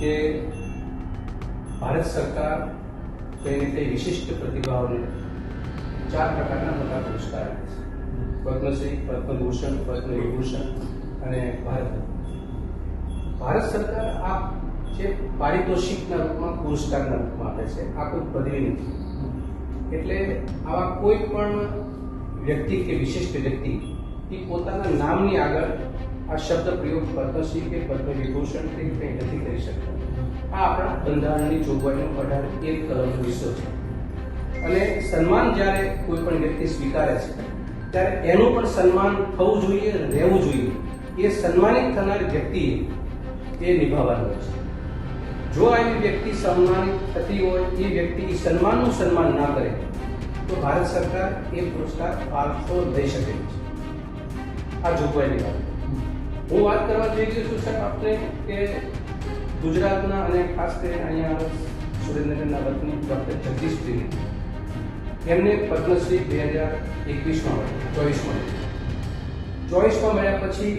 કે ભારત સરકાર કઈ રીતે વિશિષ્ટ પ્રતિભાઓને ચાર પ્રકારના મોટા પુરસ્કાર આપે છે. પદ્મશ્રી પદ્મભૂષણ પદ્મવિભૂષણ અને ભારત ભારત સરકાર આ જે પારિતોષિકના રૂપમાં, પુરસ્કારના રૂપમાં આપે છે, આ કોઈ પદવી નથી. એટલે આવા કોઈ પણ વ્યક્તિ કે વિશિષ્ટ વ્યક્તિ, એ પોતાના નામની આગળ આ શબ્દ પ્રયોગ પદ્મશ્રી કે પદ્મ વિભૂષણ કે કંઈ નથી કરી શકતા. આ આપણા બંધારણની જોગવાઈનો અઢાર એક કલમ વિષય છે. અને સન્માન જ્યારે કોઈ પણ વ્યક્તિ સ્વીકારે છે, ત્યારે એનું પણ સન્માન થવું જોઈએ, રહેવું જોઈએ. એ સન્માનિત થનાર વ્યક્તિએ એ નિભાવવાનું છે. જો આવી વ્યક્તિ સન્માનિત થતી હોય, એ વ્યક્તિ સન્માનનું સન્માન ના કરે, તો ભારત સરકાર એ પુરસ્કાર પાછો લઈ શકે છે આ જોગવાઈની વાત. હું વાત કરવા જઈ રહ્યો છું, સાહેબ, આપણે કે ગુજરાતના અને ખાસ કરીને અહીંયા સુરેન્દ્રનગરના વતની ડૉક્ટર જગદીશજીને. એમને પદ્મશ્રી બે હજાર એકવીસમાં મળ્યા, ચોવીસમાં ચોવીસમાં મળ્યા પછી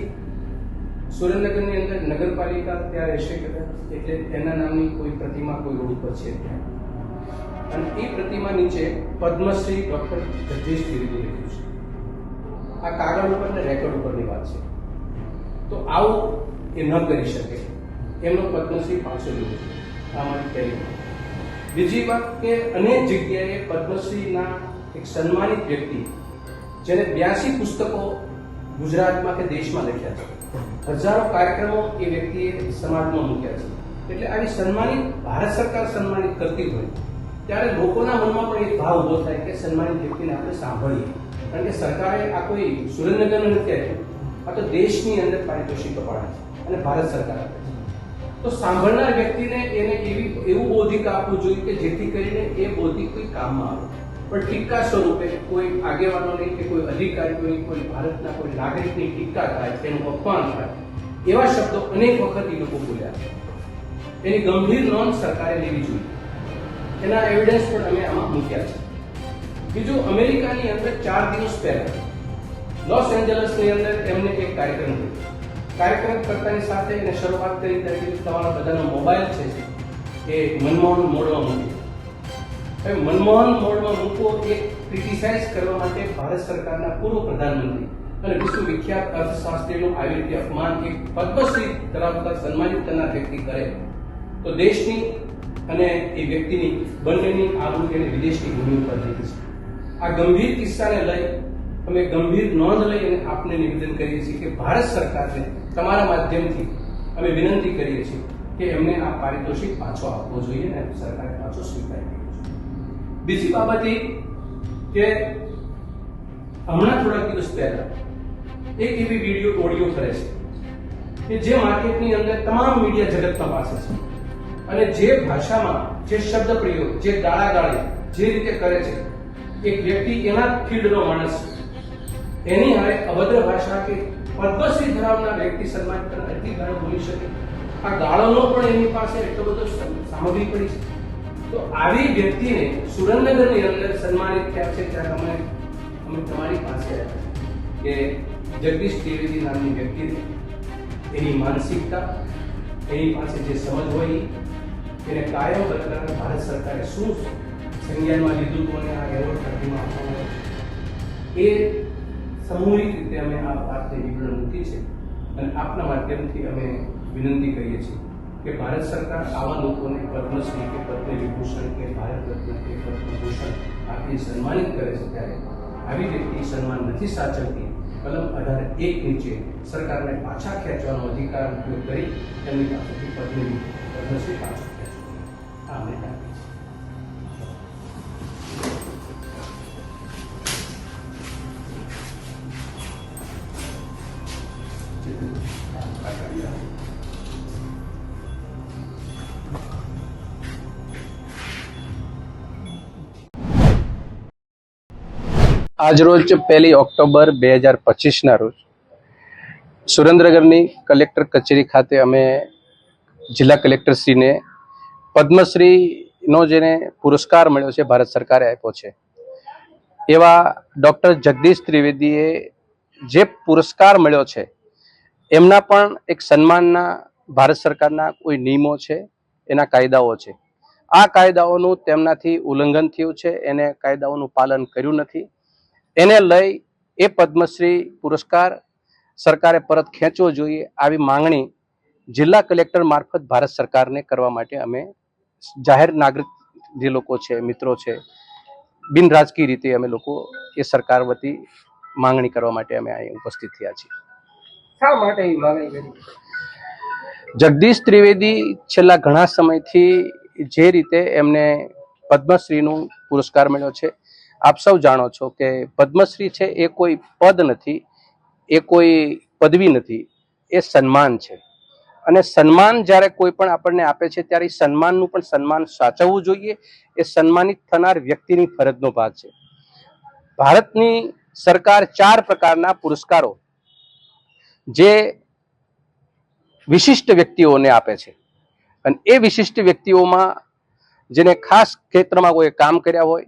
સુરેન્દ્રનગરની અંદર નગરપાલિકા ત્યાં રહેશે કદાચ એટલે એના નામની કોઈ પ્રતિમા, કોઈ રોડ પર છે અને એ પ્રતિમા નીચે પદ્મશ્રી ડૉક્ટર જગદીશ ત્રિવેદી લખ્યું છે. આ કાગળ ઉપર ને રેકોર્ડ ઉપરની વાત છે. તો આવું એ ન કરી શકે. એમનો પદ્મશ્રી પાછો લીધો છે આ મારી પહેલી બીજી વાત કે અનેક જગ્યાએ પદ્મશ્રીના એક સન્માનિત વ્યક્તિ, જેને બ્યાસી પુસ્તકો ગુજરાતમાં કે દેશમાં લખ્યા છે. હજારો કાર્યક્રમો એ વ્યક્તિએ સમાજમાં મૂક્યા છે. એટલે આવી સન્માનિત, ભારત સરકાર સન્માનિત કરતી હોય, ત્યારે લોકોના મનમાં પણ એક ભાવ ઊભો થાય કે સન્માનિત વ્યક્તિને આપણે સાંભળીએ. કારણ કે સરકારે આ કોઈ સુરેન્દ્રનગરનું નથી આપ્યું. આ તો દેશની અંદર પારિતોષિક કપાણા છે અને ભારત સરકાર આપે છે. તો સાંભળનાર વ્યક્તિને એને એવી એવું બૌદ્ધિક આપવું જોઈએ કે જેથી કરીને એ બૌદ્ધિક કોઈ કામમાં આવે. પણ ટીકા સ્વરૂપે કોઈ આગેવાનોની કે કોઈ અધિકારીઓની કોઈ ભારતના કોઈ નાગરિકની ટીકા થાય, તેનું અપમાન થાય, એવા શબ્દો અનેક વખત એ લોકો બોલ્યા એની ગંભીર નોંધ સરકારે લેવી જોઈએ. એના એવિડન્સ પણ અમે આમાં મૂક્યા છે. બીજું, અમેરિકાની અંદર ચાર દિવસ પહેલા લોસ એન્જલસની અંદર એમને એક કાર્યક્રમ કર્યો. કાર્યક્રમ કરતાની સાથે એને શરૂઆત કરી ત્યારે તમારા બધાનો મોબાઈલ છે એ મનમોહન મોડમાં મૂકી હવે મનમોહન મોડમાં મૂકવો એ ક્રિટિસાઇઝ કરવા માટે ભારત સરકારના પૂર્વ પ્રધાનમંત્રી અને વિશ્વ વિખ્યાત અર્થશાસ્ત્રીનું આવી રીતે અપમાન એક પદ્મશ્રી ધરાવતા સન્માનિત કરનાર વ્યક્તિ કરે. તો દેશની અને એ વ્યક્તિની બંનેની આબરૂ એને વિદેશની ભૂમિ ઉપર લીધી છે. આ ગંભીર કિસ્સાને લઈ અમે ગંભીર નોંધ લઈ અને આપને નિવેદન કરીએ છીએ કે ભારત સરકારને તમારા માધ્યમથી અમે વિનંતી કરીએ છીએ કે એમને આ પારિતોષિક પાછો આપવો જોઈએ અને સરકારે પાછો સ્વીકાર કરવો જોઈએ. બીજી બાબત એ કે હમણાં થોડાક દિવસ પહેલા એક એવી વીડિયો ઓડિયો ફરે છે કે જે માર્કેટની અંદર તમામ મીડિયા જગત તપાસે છે. અને જે ભાષામાં જે શબ્દ પ્રયોગ જે ગાળા ગાળી જે રીતે કરે છે, એક વ્યક્તિ એના ફિલ્ડનો માણસ છે. એની હારે અભદ્ર ભાષા કે પદ્મશ્રી ધરાવનાર વ્યક્તિ સન્માન કરનાર એટલી ગાળો બોલી શકે. આ ગાળોનો પણ એની પાસે એટલો બધો સામગ્રી પડી છે. તો આવી વ્યક્તિને સુરેન્દ્રનગરની અંદર સન્માનિત થયા છે ત્યારે અમે અમે તમારી પાસે આવ્યા કે જગદીશ ત્રિવેદી નામની વ્યક્તિને એની માનસિકતા, એની પાસે જે સમજ હોય એને કાયમ બરકરાર ભારત સરકારે શું સંજ્ઞાનમાં લીધું હતું અને આ એવોર્ડ પાર્ટીમાં આપવામાં આવ્યો એ સામૂહિક રીતે અમે આ વાતને વિવરણ મૂકી છે અને આપના માધ્યમથી અમે વિનંતી કરીએ છીએ કે ભારત સરકાર આવા લોકોને પદ્મશ્રી કે પદ્મ વિભૂષણ કે ભારત રત્ન કે પદ્મભૂષણ આપી સન્માનિત કરે છે ત્યારે આવી વ્યક્તિ સન્માન નથી સાચવતી, કલમ અઢાર એક નીચે સરકારને પાછા ખેંચવાનો અધિકાર ઉપયોગ કરી તેમની પાસેથી પદ્મ પદ્મશ્રી પાછો આજરોજ પહેલી ઓક્ટોબર બે હજાર પચીસના રોજ સુરેન્દ્રનગરની કલેક્ટર કચેરી ખાતે અમે જિલ્લા કલેક્ટરશ્રીને પદ્મશ્રીનો જેને પુરસ્કાર મળ્યો છે, ભારત સરકારે આપ્યો છે. એવા ડૉક્ટર જગદીશ ત્રિવેદીએ જે પુરસ્કાર મળ્યો છે, એમના પણ એક સન્માનના ભારત સરકારના કોઈ નિયમો છે, એના કાયદાઓ છે. આ કાયદાઓનું તેમનાથી ઉલ્લંઘન થયું છે, એને કાયદાઓનું પાલન કર્યું નથી. એને લઈ એ પદ્મશ્રી પુરસ્કાર સરકારે પરત ખેંચવો જોઈએ આવી માંગણી જિલ્લા કલેક્ટર મારફત ભારત સરકારને કરવા માટે અમે જાહેર નાગરિક જે લોકો છે મિત્રો છે બિન રાજકીય રીતે અમે લોકો એ સરકાર વતી માંગણી કરવા માટે અમે અહીં ઉપસ્થિત થયા છીએ. શા માટે જગદીશ ત્રિવેદી છેલ્લા ઘણા સમયથી જે રીતે એમને પદ્મશ્રીનું પુરસ્કાર મળ્યો છે આપ સૌ જાણો છો કે પદ્મશ્રી છે એ કોઈ પદ નથી, એ કોઈ પદવી નથી, એ સન્માન છે. અને સન્માન જ્યારે કોઈ પણ આપણને આપે છે ત્યારે સન્માનનું પણ સન્માન સાચવવું જોઈએ, એ સન્માનિત થનાર વ્યક્તિની ફરજનો ભાગ છે. ભારતની સરકાર ચાર પ્રકારના પુરસ્કારો જે વિશિષ્ટ વ્યક્તિઓને આપે છે. અને એ વિશિષ્ટ વ્યક્તિઓમાં જેને ખાસ ક્ષેત્રમાં કોઈ કામ કર્યા હોય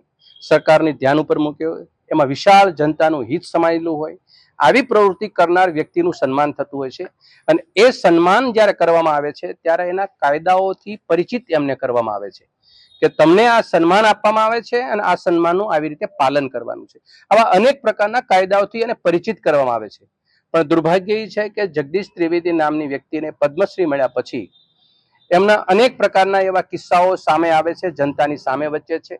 સરકારની ધ્યાન ઉપર મૂક્યો એમાં વિશાળ જનતાનું હિત સમાયેલું હોય, આવી પ્રવૃત્તિ કરનાર વ્યક્તિનું સન્માન થતું હોય છે. અને એ સન્માન જ્યારે કરવામાં આવે છે, ત્યારે એના કાયદાઓથી પરિચિત એમને કરવામાં આવે છે કે તમને આ સન્માન આપવામાં આવે છે અને આ સન્માનનું આવી રીતે પાલન કરવાનું છે. આવા અનેક પ્રકારના કાયદાઓથી એને પરિચિત કરવામાં આવે છે. પણ દુર્ભાગ્ય એ છે કે જગદીશ ત્રિવેદી નામની વ્યક્તિને પદ્મશ્રી મળ્યા પછી એમના અનેક પ્રકારના એવા કિસ્સાઓ સામે આવે છે, જનતાની સામે વચ્ચે છે.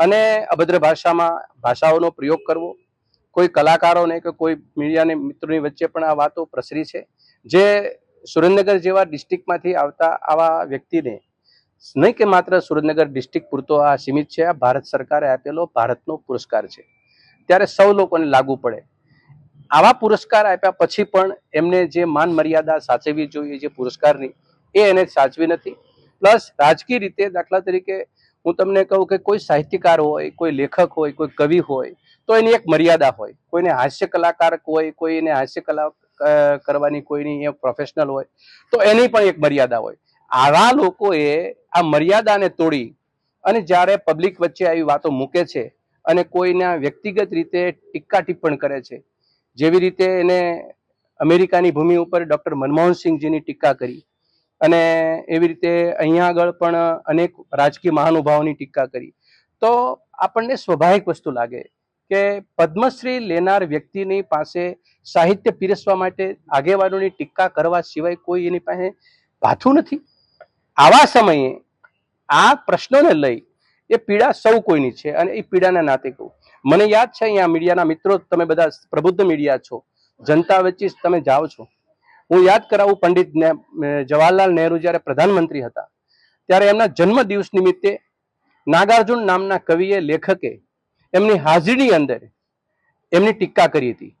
અને અભદ્ર ભાષામાં ભાષાઓનો પ્રયોગ કરવો, કોઈ કલાકારોને કે કોઈ મીડિયાને મિત્રોની વચ્ચે પણ આ વાતો પ્રસરી છે, જે સુરેન્દ્રનગર જેવા ડિસ્ટ્રિક્ટમાંથી આવતા આવા વ્યક્તિને નહીં કે માત્ર સુરેન્દ્રનગર ડિસ્ટ્રિક્ટ પૂરતો આ સીમિત છે, આ ભારત સરકારે આપેલો ભારતનો પુરસ્કાર છે. ત્યારે સૌ લોકોને લાગુ પડે. આવા પુરસ્કાર આપ્યા પછી પણ એમને જે માન મર્યાદા સાચવવી જોઈએ, જે પુરસ્કારની, એ એને સાચવી નથી. પ્લસ રાજકીય રીતે દાખલા તરીકે હું તમને કહું કે કોઈ સાહિત્યકાર હોય, કોઈ લેખક હોય, કોઈ કવિ હોય, તો એની એક મર્યાદા હોય. કોઈને હાસ્ય કલાકાર હોય, કોઈને હાસ્ય કલા કરવાની કોઈની પ્રોફેશનલ હોય, તો એની પણ એક મર્યાદા હોય. આવા લોકોએ આ મર્યાદાને તોડી અને જ્યારે પબ્લિક વચ્ચે આવી વાતો મૂકે છે અને કોઈના વ્યક્તિગત રીતે ટીક્કા ટિપ્પણ કરે છે, જેવી રીતે એને અમેરિકાની ભૂમિ ઉપર ડોક્ટર મનમોહનસિંહજીની ટીકા કરી અને એવી રીતે અહીંયા આગળ પણ અનેક રાજકીય મહાનુભાવોની ટીકા કરી. તો આપણને સ્વાભાવિક વસ્તુ લાગે કે પદ્મશ્રી લેનાર વ્યક્તિની પાસે સાહિત્ય પીરસવા માટે આગેવાનોની ટીકા કરવા સિવાય કોઈ એની પાસે ભાથું નથી? આવા સમયે આ પ્રશ્નોને લઈ એ પીડા સૌ કોઈની છે અને એ પીડાના નાતે કહું. મને યાદ છે અહીંયા મીડિયાના મિત્રો, તમે બધા પ્રબુદ્ધ મીડિયા છો. જનતા વચ્ચે તમે જાઓ છો. હું યાદ કરાવું પંડિત જવાહરલાલ નહેરુ જ્યારે પ્રધાનમંત્રી હતા, ત્યારે એમના જન્મ દિવસ નિમિત્તે નાગાર્જુન નામના કવિએ લેખકે એમની હાજરીની અંદર એમની ટીકા કરી હતી.